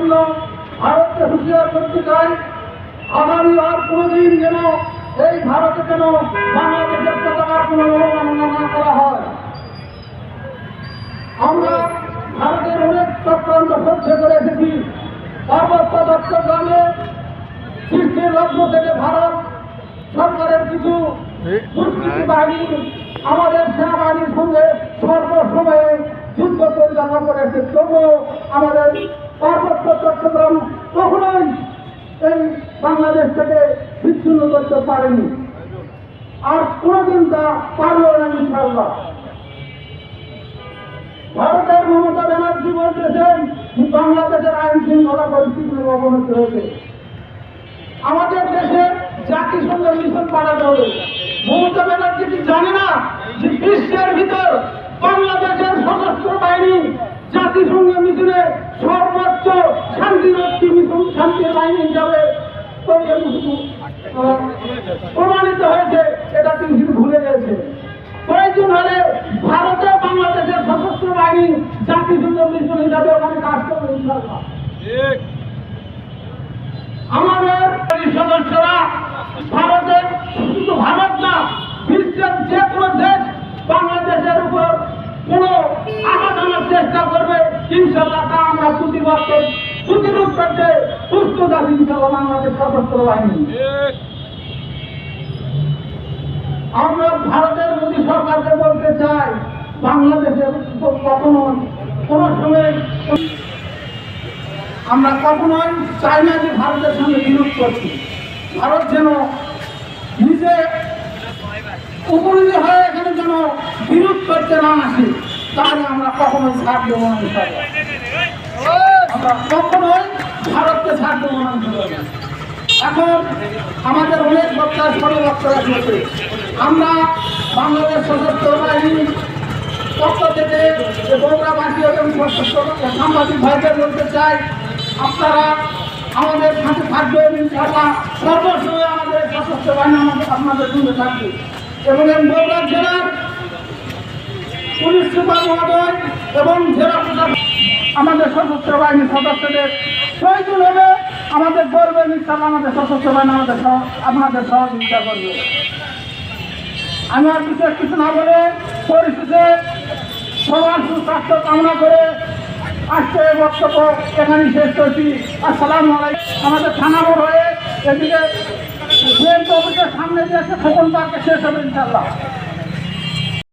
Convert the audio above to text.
জন্য ভারতকে হুঁশিয়ার করতে চাই, আগামী আর কোনোদিন যেন এই ভারতে যেন বাংলাদেশের পতাকার কোনো অবমাননা না করা হয়। আমরা ভারতের অনেক চক্রান্ত সহ্য করে এসেছি। পার্বত্য চট্টগ্রামে সৃষ্টির লগ্ন থেকে ভারত সরকারের কিছু দুষ্কৃতি বাহিনী আমাদের সেনাবাহিনীর সঙ্গে সর্বসময়ে যুদ্ধ পরিচালনা করেছে তবুও আমাদের পার্বত্য চট্টগ্রাম কখনোই এই বাংলাদেশ থেকে বিচ্ছিন্ন করতে পারেনি। আর কোনোদিন তা পারল না ইনশাল্লাহ ভারতের মমতা ব্যানার্জি বলতেছেন, বাংলাদেশের আইন শৃঙ্খলা পরিস্থিতির অবনতি হয়েছে। আমাদের দেশে জাতিসংঘ মিশন পাঠাতে হবে। মমতা ব্যানার্জি কি জানে না যে বিশ্বের ভিতর বাংলাদেশের সশস্ত্র বাহিনী জাতিসংঘ মিশনে প্রমাণিত হয়েছে, এটা তিনি ভুলে গেছে। প্রয়োজন হলে ভারতে বাংলাদেশের সশস্ত্র বাহিনী জাতিসংঘ মিশন হিসাবে ওখানে কাজ করবে আমাদের সদস্যরা ভারতের, শুধু ভারত না, বিশ্বের যে কোনো দেশ বাংলাদেশের উপর কোন আঘাত চেষ্টা করবে ইনশাল্লাহ তা আমরা প্রতিবাদ করতে প্রস্তুত আছি ইনশাল্লাহ বাংলাদেশ সশস্ত্র বাহিনী। আমরা ভারতের মোদী সরকারকে বলতে চাই, বাংলাদেশের কখনো কোনো সময় আমরা কখনোই চাই না যে ভারতের সঙ্গে বিরোধ করছি ভারত যেন নিজে উপনীত হয়ে এখানে যেন বিরোধ করতে না আসে, তাহলে আমরা কখনোই ছাড় দেবো আমরা কখনোই ভারতকে ছাড় দেবো না এখন আমাদের অনেক বক্তা ছোট বক্তারা রয়েছে আমরা বাংলাদেশ সশস্ত্র বাহিনী পক্ষ থেকে যে বগুড়াবাসী এবং সশস্ত্র সাংবাদিক ভাইদের বলতে চাই, আপনারা আমাদের সাথে থাকবেন, ইনশাআল্লাহ। সর্বসময় আমাদের সশস্ত্র বাহিনী আমাদের আপনাদের সঙ্গে থাকবে। এবং বগুড়া জেলার পুলিশ সুপার মহোদয় এবং জেলা আমাদের সশস্ত্র বাহিনীর সদস্যদের প্রয়োজন হলে আমাদের করবেন ইনশাআল্লাহ আমাদের সশস্ত্র বাহিনী আমাদের আপনাদের সহযোগিতা করবে। আমি আর বিশেষ কিছু না বলে পরিশেষে সবার সুস্বাস্থ্য কামনা করে আজকে বক্তব্য এখানেই শেষ করছি। আসসালাম আলাইকুম। আমাদের থানা মোড় হয়ে এদিকে সামনে দিয়ে একটা খোকন পার্কে শেষ হবে ইনশাল্লাহ